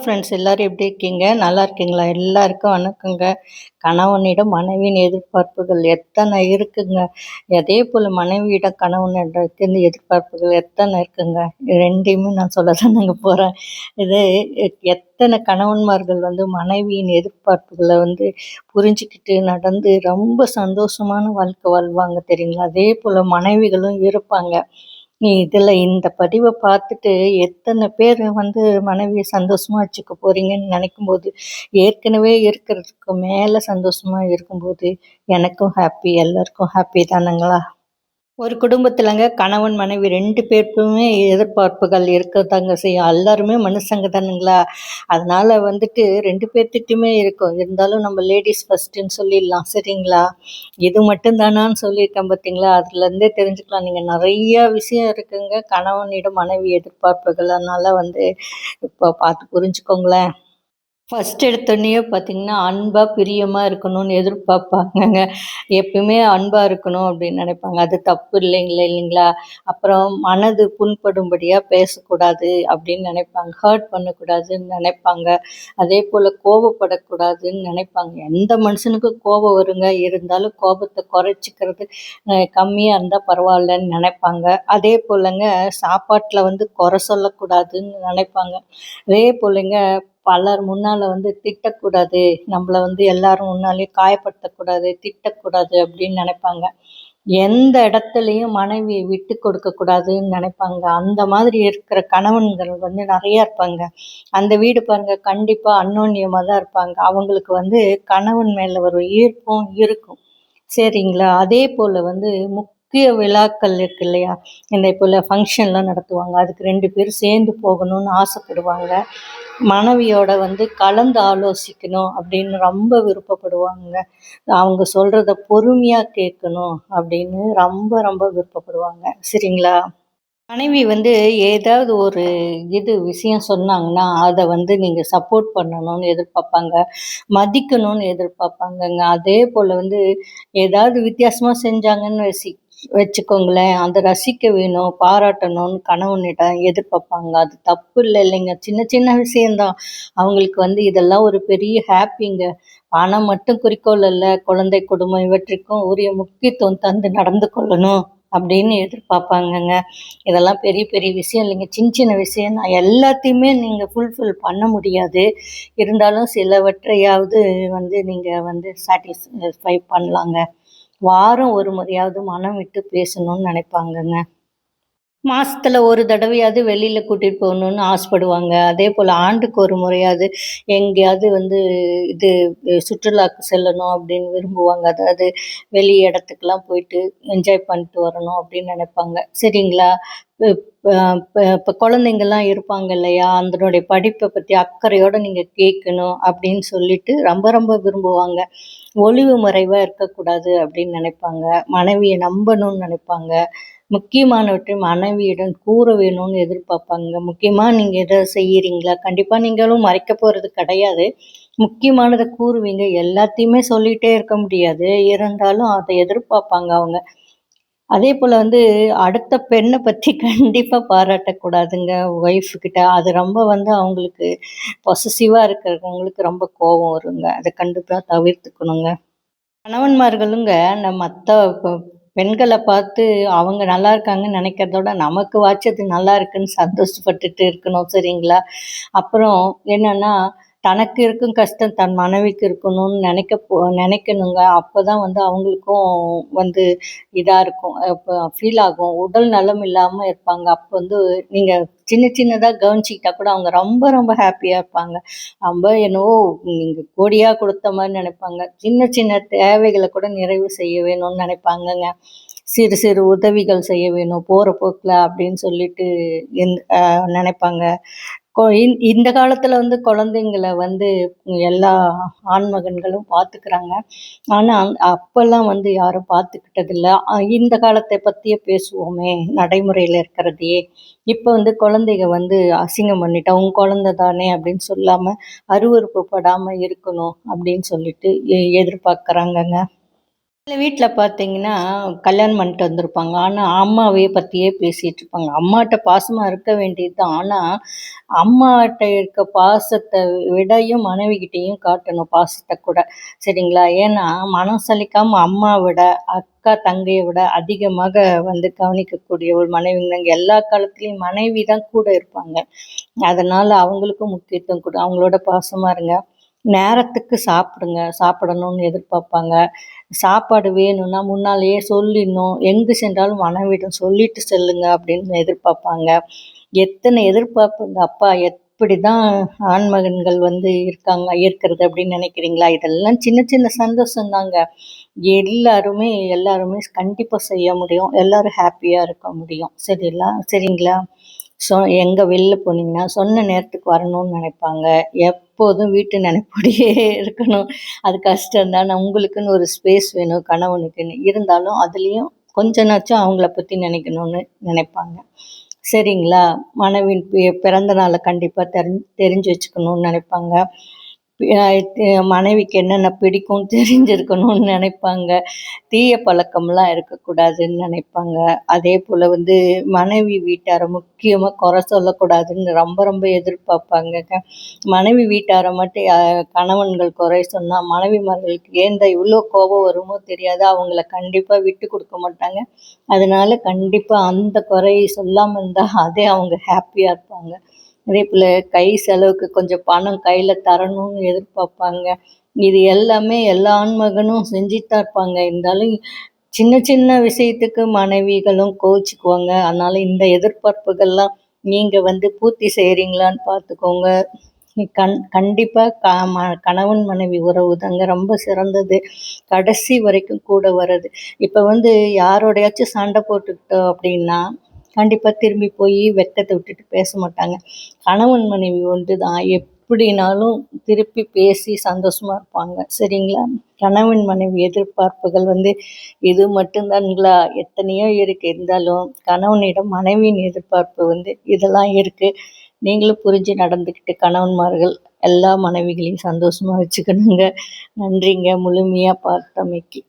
Friends எல்லாரும் எப்படி இருக்கீங்க? நல்லா இருக்கீங்களா? எல்லாருக்கும் வணக்கங்க. கணவனிடம் மனைவியின் எதிர்பார்ப்புகள் எத்தனை இருக்குங்க? அதே போல் மனைவியிடம் கணவனிடத்தின் எதிர்பார்ப்புகள் எத்தனை இருக்குங்க? ரெண்டையுமே நான் சொல்ல தானங்க போகிறேன் இது எத்தனை கணவன்மார்கள் வந்து மனைவியின் எதிர்பார்ப்புகளை வந்து புரிஞ்சுக்கிட்டு நடந்து ரொம்ப சந்தோஷமான வாழ்க்கை வாழ்வாங்க தெரியுங்களா? அதே போல் மனைவிகளும் இருப்பாங்க. இதில் இந்த பதிவை பார்த்துட்டு எத்தனை பேர் வந்து மனைவியை சந்தோஷமாக வச்சுக்க போகிறீங்கன்னு நினைக்கும்போது ஏற்கனவே இருக்கிறதுக்கு மேலே சந்தோஷமாக இருக்கும்போது எனக்கும் ஹாப்பி எல்லாருக்கும் ஹாப்பி தானுங்களா? ஒரு குடும்பத்திலங்க கணவன் மனைவி ரெண்டு பேருக்குமே எதிர்பார்ப்புகள் இருக்கத்தாங்க செய்யும். எல்லாருமே மனுஷங்க தானுங்களா அதனால வந்துட்டு ரெண்டு பேர்த்திட்டுமே இருக்கும். இருந்தாலும் நம்ம லேடிஸ் ஃபஸ்ட்டுன்னு சொல்லிடலாம். சரிங்களா? இது மட்டும்தானான்னு சொல்லியிருக்கேன் பார்த்தீங்களா அதுலேருந்தே தெரிஞ்சுக்கலாம். நீங்கள் நிறைய விஷயம் இருக்குங்க. கணவனிடம் மனைவி எதிர்பார்ப்புகள். அதனால் வந்து இப்போ பார்த்து புரிஞ்சுக்கோங்களேன். ஃபஸ்ட் எடுத்தோடனே பார்த்தீங்கன்னா அன்பாக பிரியமாக இருக்கணும்னு எதிர்பார்ப்பாங்கங்க. எப்பயுமே அன்பாக இருக்கணும் அப்படின்னு நினைப்பாங்க. அது தப்பு இல்லைங்களா இல்லைங்களா? அப்புறம் மனது புண்படும்படியாக பேசக்கூடாது அப்படின்னு நினைப்பாங்க. ஹர்ட் பண்ணக்கூடாதுன்னு நினைப்பாங்க. அதே போல் கோபப்படக்கூடாதுன்னு நினைப்பாங்க. எந்த மனுஷனுக்கும் கோபம் வருங்க. இருந்தாலும் கோபத்தை குறைச்சிக்கிறது கம்மியாக இருந்தால் பரவாயில்லன்னு நினைப்பாங்க. அதே போலங்க சாப்பாட்டில் வந்து குறை சொல்லக்கூடாதுன்னு நினைப்பாங்க. அதே போலங்க பலர் முன்னால் வந்து திட்டக்கூடாது நம்மளை வந்து எல்லாரும் முன்னாலேயும் காயப்படுத்தக்கூடாது திட்டக்கூடாது அப்படின்னு நினைப்பாங்க. எந்த இடத்துலையும் மனைவியை விட்டு கொடுக்கக்கூடாதுன்னு நினைப்பாங்க. அந்த மாதிரி இருக்கிற கணவன்கள் வந்து நிறையா இருப்பாங்க. அந்த வீடு பாருங்க கண்டிப்பாக அன்னோன்யமாக தான் இருப்பாங்க. அவங்களுக்கு வந்து கணவன் மேலே ஒரு ஈர்ப்பும் இருக்கும். சரிங்களா? அதே போல் வந்து முக் முக்கிய விழாக்கள் இருக்கு இல்லையா? இந்த போல் ஃபங்க்ஷன்லாம் நடத்துவாங்க. அதுக்கு ரெண்டு பேரும் சேர்ந்து போகணும்னு ஆசைப்படுவாங்க. மனைவியோட வந்து கலந்து ஆலோசிக்கணும் அப்படின்னு ரொம்ப விருப்பப்படுவாங்க. அவங்க சொல்கிறத பொறுமையாக கேட்கணும் அப்படின்னு ரொம்ப ரொம்ப விருப்பப்படுவாங்க. சரிங்களா? மனைவி வந்து ஏதாவது ஒரு இது விஷயம் சொன்னாங்கன்னா அதை வந்து நீங்கள் சப்போர்ட் பண்ணணும்னு எதிர்பார்ப்பாங்க. மதிக்கணும்னு எதிர்பார்ப்பாங்கங்க. அதே போல் வந்து ஏதாவது வித்தியாசமாக செஞ்சாங்கன்னு வச்சு வச்சுக்கோங்களேன். அந்த ரசிக்க வேணும் பாராட்டணும்னு கணவனிடம் எதிர்பார்ப்பாங்க. அது தப்பு இல்லை இல்லைங்க. சின்ன சின்ன விஷயந்தான் அவங்களுக்கு வந்து இதெல்லாம் ஒரு பெரிய ஹாப்பிங்க. பணம் மட்டும் குறிக்கோள் இல்லை குழந்தை குடும்பம் இவற்றிற்கும் உரிய முக்கியத்துவம் தந்து நடந்து கொள்ளணும் அப்படின்னு எதிர்பார்ப்பாங்கங்க. இதெல்லாம் பெரிய பெரிய விஷயம் இல்லைங்க. சின்ன சின்ன விஷயம் தான். எல்லாத்தையுமே நீங்கள் ஃபுல்ஃபில் பண்ண முடியாது. இருந்தாலும் சிலவற்றையாவது வந்து நீங்கள் வந்து சாட்டிஸ்ஃபை பண்ணலாங்க. வாரம் ஒரு முறையாவது மனம் விட்டு பேசணும்னு நினைப்பாங்கங்க. மாதத்தில் ஒரு தடவையாவது வெளியில் கூட்டிகிட்டு போகணுன்னு ஆசைப்படுவாங்க. அதே போல் ஆண்டுக்கு ஒரு முறையாவது எங்கேயாவது வந்து இது சுற்றுலாவுக்கு செல்லணும் அப்படின்னு விரும்புவாங்க. அதாவது வெளி இடத்துக்குலாம் போயிட்டு என்ஜாய் பண்ணிட்டு வரணும் அப்படின்னு நினைப்பாங்க. சரிங்களா? இப்போ குழந்தைங்கள்லாம் இருப்பாங்க இல்லையா? அதனுடைய படிப்பை பற்றி அக்கறையோடு நீங்கள் கேட்கணும் அப்படின்னு சொல்லிட்டு ரொம்ப ரொம்ப விரும்புவாங்க. ஒளிவு மறைவாக இருக்கக்கூடாது அப்படின்னு நினைப்பாங்க. மனைவியை நம்பணும்னு நினைப்பாங்க. முக்கியமானவற்றை மனைவியிடம் கூற வேணும்னு எதிர்பார்ப்பாங்க. முக்கியமாக நீங்கள் எதை செய்கிறீங்களா கண்டிப்பாக நீங்களும் மறைக்க போகிறது கிடையாது. முக்கியமானதை கூறுவீங்க. எல்லாத்தையுமே சொல்லிகிட்டே இருக்க முடியாது. இருந்தாலும் அதை எதிர்பார்ப்பாங்க அவங்க. அதே போல் வந்து அடுத்த பெண்ணை பற்றி கண்டிப்பாக பாராட்டக்கூடாதுங்க. ஒய்ஃப்கிட்ட அது ரொம்ப வந்து அவங்களுக்கு பொசசிவாக இருக்கிறவங்களுக்கு ரொம்ப கோபம் வருங்க. அதை கண்டிப்பாக தவிர்த்துக்கணுங்க. கணவன்மார்களுங்க நம்ம மற்ற பெண்களை பார்த்து அவங்க நல்லா இருக்காங்கன்னு நினைக்கிறதோட நமக்கு வாட்சது நல்லா இருக்குன்னு சந்தோஷப்பட்டுட்டு இருக்கணும் சரிங்களா? அப்புறம் என்னென்னா தனக்கு இருக்கும் கஷ்டம் தன் மனைவிக்கு இருக்கணும்னு நினைக்க போ நினைக்கணுங்க. அப்போ தான் வந்து அவங்களுக்கும் வந்து இதாக இருக்கும். இப்போ ஃபீல் ஆகும். உடல் நலம் இல்லாமல் இருப்பாங்க. அப்போ வந்து நீங்கள் சின்ன சின்னதாக கவனிச்சிக்கிட்டா கூட அவங்க ரொம்ப ரொம்ப ஹாப்பியாக இருப்பாங்க. ரொம்ப என்னவோ நீங்கள் கோடியாக கொடுத்த மாதிரி நினைப்பாங்க. சின்ன சின்ன தேவைகளை கூட நிறைவு செய்ய வேணும்னு நினைப்பாங்கங்க. சிறு சிறு உதவிகள் செய்ய வேணும். போகிற போக்கில் அப்படின்னு சொல்லிட்டு நினைப்பாங்க. இந்த காலத்தில் வந்து குழந்தைங்கள வந்து எல்லா ஆண்மகன்களும் பார்த்துக்கிறாங்க. ஆனால் அப்போல்லாம் வந்து யாரும் பார்த்துக்கிட்டதில்ல. இந்த காலத்தை பற்றியே பேசுவோமே நடைமுறையில் இருக்கிறதையே. இப்போ வந்து குழந்தைங்க வந்து அசிங்கம் பண்ணிட்டா உன் குழந்த தானே அப்படின்னு சொல்லாமல் அருவறுப்பு படாமல் இருக்கணும் அப்படின்னு சொல்லிட்டு எதிர்பார்க்குறாங்கங்க. சில பார்த்தீங்கன்னா, கல்யாணம் பண்ணிட்டு வந்திருப்பாங்க. ஆனால் அம்மாவே பற்றியே பேசிகிட்டு இருப்பாங்க. அம்மாட்ட பாசமாக இருக்க வேண்டியது தான். ஆனால் அம்மாட்ட இருக்க பாசத்தை விடையும் மனைவிகிட்டயும் காட்டணும் பாசத்தை கூட. சரிங்களா? ஏன்னா, மனம் சலிக்காம அம்மாவ விட, அக்கா, தங்கையை விட அதிகமாக வந்து கவனிக்கக்கூடிய ஒரு மனைவிங்க. எல்லா காலத்துலேயும் மனைவி தான் கூட இருப்பாங்க. அதனால் அவங்களுக்கும் முக்கியத்துவம் கொடு அவங்களோட பாசமாக இருங்க. நேரத்துக்கு சாப்பிடுங்க. சாப்பிடணும்னு எதிர்பார்ப்பாங்க. சாப்பாடு வேணும்னா முன்னாலேயே சொல்லிடணும். எங்கு சென்றாலும் மனைவியிடம் சொல்லிட்டு செல்லுங்க அப்படின்னு எதிர்பார்ப்பாங்க. எத்தனை எதிர்பார்ப்பு இந்த அப்பா எப்படிதான் ஆண்மகன்கள் வந்து இருக்காங்க இருக்கிறது அப்படின்னு நினைக்கிறீங்களா? இதெல்லாம் சின்ன சின்ன சந்தோஷம் தாங்க. எல்லாருமே எல்லாருமே கண்டிப்பாக செய்ய முடியும். எல்லாரும் ஹாப்பியாக இருக்க முடியும். சரிங்களா? சரிங்களா? சொ எங்கே வெளில போனீங்கன்னா, சொன்ன நேரத்துக்கு வரணும்னு நினைப்பாங்க. எப் எப்போதும் வீட்டு நினைப்போடையே இருக்கணும். அது கஷ்டம்தான் உங்களுக்குன்னு ஒரு ஸ்பேஸ் வேணும் கணவனுக்குன்னு. இருந்தாலும் அதுலேயும் கொஞ்சனாச்சும் அவங்கள பற்றி நினைக்கணும்னு நினைப்பாங்க. சரிங்களா? மனைவின் பிறந்த நாளை கண்டிப்பாக தெரி தெரிஞ்சு வச்சுக்கணும்னு நினைப்பாங்க. மனைவிக்கு என்னென்ன பிடிக்கும் தெரிஞ்சிருக்கணும்னு நினைப்பாங்க. தீய பழக்கம்லாம் இருக்கக்கூடாதுன்னு நினைப்பாங்க. அதே போல் வந்து மனைவி வீட்டாரை முக்கியமாக குறை சொல்லக்கூடாதுன்னு ரொம்ப ரொம்ப எதிர்பார்ப்பாங்க மனைவி வீட்டாரை மட்டும் கணவன்கள் குறை சொன்னா, மனைவிமார்களுக்கு ஏந்த இவ்வளோ கோபம் வருமோ தெரியாது. அவங்கள கண்டிப்பாக விட்டு கொடுக்க மாட்டாங்க. அதனால கண்டிப்பாக அந்த குறையை சொல்லாமல் இருந்தால் அதே அவங்க ஹாப்பியாக இருப்பாங்க. அதே போல் கை செலவுக்கு கொஞ்சம் பணம் கையில் தரணும்னு எதிர்பார்ப்பாங்க. இது எல்லாமே எல்லா ஆண்மகனும் செஞ்சுத்தான் இருப்பாங்க. இருந்தாலும் சின்ன சின்ன விஷயத்துக்கு மனைவிகளும் கோச்சிக்குவாங்க அதனால இந்த எதிர்பார்ப்புகள்லாம் நீங்கள் வந்து பூர்த்தி செய்கிறீங்களான்னு பார்த்துக்கோங்க. கண் கண்டிப்பாக க ம கணவன் மனைவி உறவு தாங்க ரொம்ப சிறந்தது. கடைசி வரைக்கும் கூட வர்றது. இப்போ வந்து யாரோடையாச்சும் சண்டை போட்டுக்கிட்டோம் அப்படின்னா, கண்டிப்பாக திரும்பி போய் வெக்கத்தை விட்டுட்டு பேச மாட்டாங்க. கணவன் மனைவி ஒன்று தான். எப்படினாலும் திருப்பி பேசி சந்தோஷமா இருப்பாங்க. சரிங்களா? கணவன் மனைவி எதிர்பார்ப்புகள் வந்து இது மட்டும்தான்ங்களா எத்தனையோ இருக்கு. இருந்தாலும் கணவனிடம் மனைவியின் எதிர்பார்ப்பு வந்து இதெல்லாம் இருக்கு. நீங்களும் புரிஞ்சு நடந்துக்கிட்டு கணவன்மார்கள் எல்லா மனைவிகளையும் சந்தோஷமா வச்சுக்கணுங்க. நன்றிங்க முழுமையா பார்த்தமைக்கு.